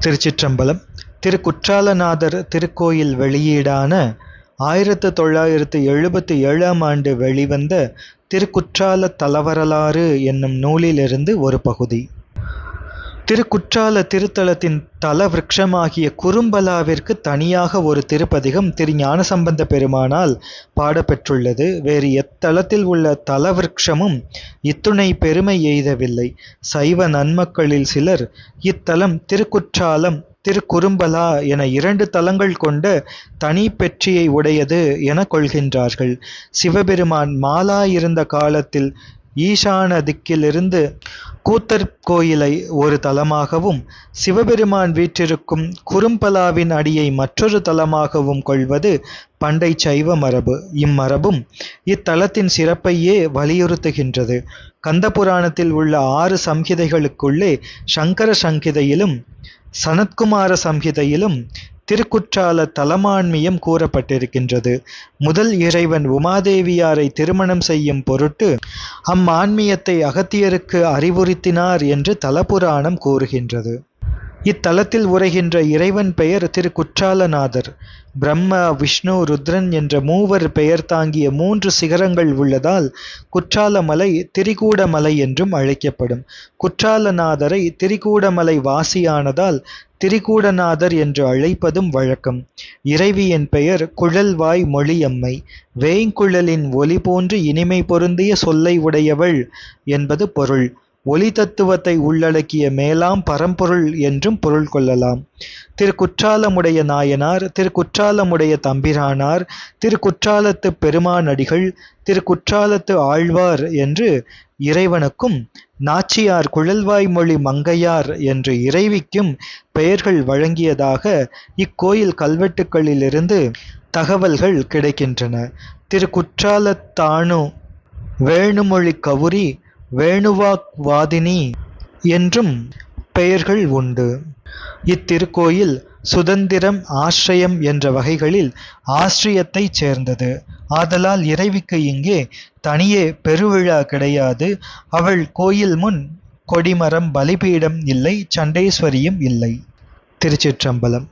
திருச்சிற்றம்பலம் திருக்குற்றாலநாதர் திருக்கோயில் வெளியீடான ஆயிரத்து தொள்ளாயிரத்து எழுபத்தி ஏழாம் ஆண்டு வெளிவந்த திருக்குற்றால தலவரலாறு என்னும் நூலிலிருந்து ஒரு பகுதி. திருக்குற்றால திருத்தலத்தின் தல விருட்சமாகிய குறும்பலாவிற்கு தனியாக ஒரு திருப்பதிகம் திரு ஞானசம்பந்த பெருமானால் பாடப்பெற்றுள்ளது. வேறு எத்தலத்தில் உள்ள தல விருட்சமும் இத்துணை பெருமை எய்தவில்லை. சைவ நன்மக்களில் சிலர் இத்தலம் திருக்குற்றாலம் திருக்குறும்பலா என இரண்டு தலங்கள் கொண்ட தனி பெற்றியை உடையது என கொள்கின்றார்கள். சிவபெருமான் மாலா இருந்த காலத்தில் ஈசான திக்கிலிருந்து கூத்தர் கோயிலை ஒரு தலமாகவும் சிவபெருமான் வீற்றிருக்கும் குறும்பலாவின் அடியை மற்றொரு தலமாகவும் கொள்வது பண்டை சைவ மரபு. இம்மரபும் இத்தலத்தின் சிறப்பையே வலியுறுத்துகின்றது. கந்தபுராணத்தில் உள்ள ஆறு சம்ஹிதைகளுக்குள்ளே சங்கர சங்கிதையிலும் சனத்குமார சம்ஹிதையிலும் திருக்குற்றால தலமான்மியம் கூறப்பட்டிருக்கின்றது. முதல் இறைவன் உமாதேவியாரை திருமணம் செய்யும் பொருட்டு அம்மான்மியத்தை அகத்தியருக்கு அறிவுறுத்தினார் என்று தலபுராணம் கூறுகின்றது. இத்தலத்தில் உரைகின்ற இறைவன் பெயர் திரு குற்றாலநாதர் பிரம்மா விஷ்ணு ருத்ரன் என்ற மூவர் பெயர் தாங்கிய மூன்று சிகரங்கள் உள்ளதால் குற்றாலமலை திரிகூடமலை என்றும் அழைக்கப்படும். குற்றாலநாதரை திரிகூடமலை வாசியானதால் திரிகூடநாதர் என்று அழைப்பதும் வழக்கம். இறைவியின் பெயர் குழல்வாய் மொழியம்மை. வேய்குழலின் ஒலி போன்று இனிமை பொருந்திய சொல்லை உடையவள் என்பது பொருள். ஒளி தத்துவத்தை உள்ளடக்கிய மேலாம் பரம்பொருள் என்றும் பொருள் கொள்ளலாம். திருக்குற்றாலமுடைய நாயனார் திருக்குற்றாலமுடைய தம்பிரானார் திரு குற்றாலத்து பெருமானடிகள் திருக்குற்றாலத்து ஆழ்வார் என்று இறைவனுக்கும் நாச்சியார் குழல்வாய்மொழி மங்கையார் என்று இறைவிக்கும் பெயர்கள் வழங்கியதாக இக்கோயில் கல்வெட்டுக்களிலிருந்து தகவல்கள் கிடைக்கின்றன. திருக்குற்றாலத்தானு வேணுமொழி கவுரி வேணுவாக்வாதினி என்றும் பெயர்கள் உண்டு. இத்திருக்கோயில் சுதந்திரம் ஆශ්‍රயம் என்ற வகைகளில் ஆஸ்திரியத்தைச் சேர்ந்தது. ஆதலால் இறைவிக்கு இங்கே தனியே பெருவிழா கிடையாது. அவள் கோயில் முன் கொடிமரம் பலிபீடம் இல்லை சண்டேஸ்வரியும் இல்லை. திருச்சிற்றம்பலம்